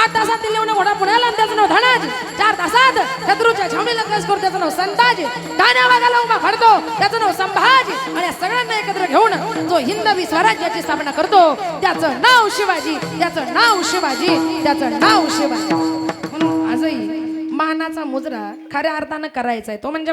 चार तासात लिहून मोठा पुण्याला आणि त्याचं नाव धनाज. चार तासात शत्रूच्या छावणीला प्रवेश करू त्याचं नाव संताज. ठाण्या भागाला उभा फडतो त्याचं नाव संभाज. आणि या सगळ्यांना एकत्र घेऊन जो हिंदवी स्वराज्याची स्थापना करतो त्याचं नाव शिवाजी. त्याचं नाव शिवाजी. त्याचं नाव शिवाजी. म्हणून आजही मानाचा मुजरा खऱ्या अर्थानं करायचा आहे. तो म्हणजे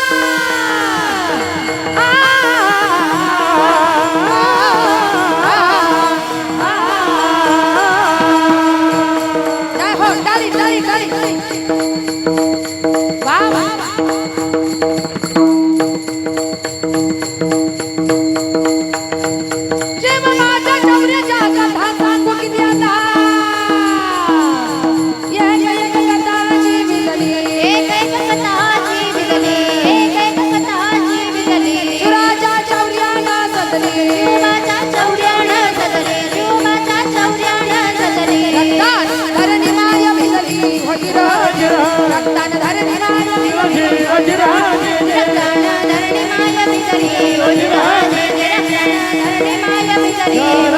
Yeah.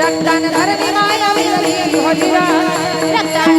ರಕ್ತನ ಧರಣಿ ಮಾಯವಿರಲಿ ಹೊಲಿವ ರಕ್ತನ